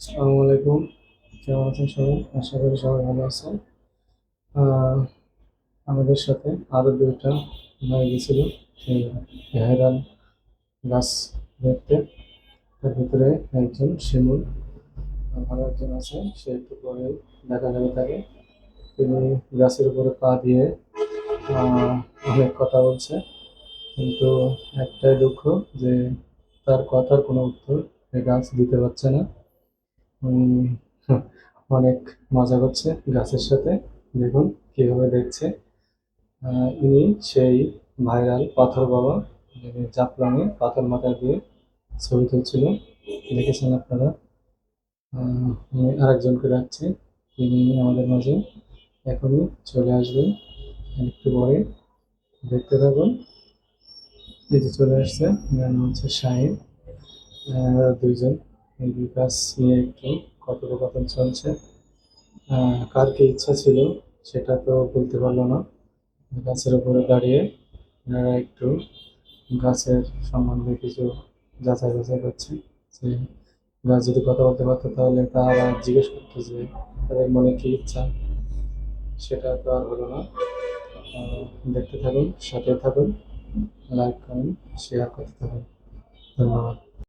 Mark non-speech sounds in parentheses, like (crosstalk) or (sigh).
আসসালামু আলাইকুম। কেমন আছেন সবাই? আশা করি সবাই ভালো আছেন। আমাদের সাথে আরও দুইটা ভাই গেছিল ভাইরাল গাছ দেখতে তার ভিতরে একজন শিমুল ভালো একজন আছে, সে একটু পরে দেখা যাবে তাকে। তিনি গাছের উপরে পা দিয়ে অনেক কথা বলছে। কিন্তু একটাই দুঃখ যে তার কথার কোনো উত্তর গাছ দিতে পারছে না। (laughs) অনেক মজা করছে গাছের সাথে। দেখুন কীভাবে দেখছে। ইনি সেই ভাইরাল পাথর বাবা, যিনি জাফলংয়ে পাথর মাথা দিয়ে ছবি তুলছিল দেখেছেন আপনারা? আরেকজনকে ডাকছি। তিনি আমাদের মাঝে এখনই চলে আসবেন। একটু পরে দেখতে থাকুন। এই যে চলে আসছে নাম হচ্ছে শাহিন। দুইজন এই বিকাশ নিয়ে একটু কথোপকথন চলছে? কার কি ইচ্ছা ছিল সেটা তো বলতে পারল না। গাছের উপরে দাঁড়িয়ে ওনারা একটু গাছের সম্বন্ধে কিছু যাচাই বাছাই করছে। যে গাছ যদি কথা বলতে পারতো তাহলে তারা জিজ্ঞেস করতো যে, তাদের মনে কি ইচ্ছা? সেটা তো আর হলো না। দেখতে থাকুন সাথে থাকুন লাইক কমেন্ট শেয়ার করতে থাকুন। ধন্যবাদ।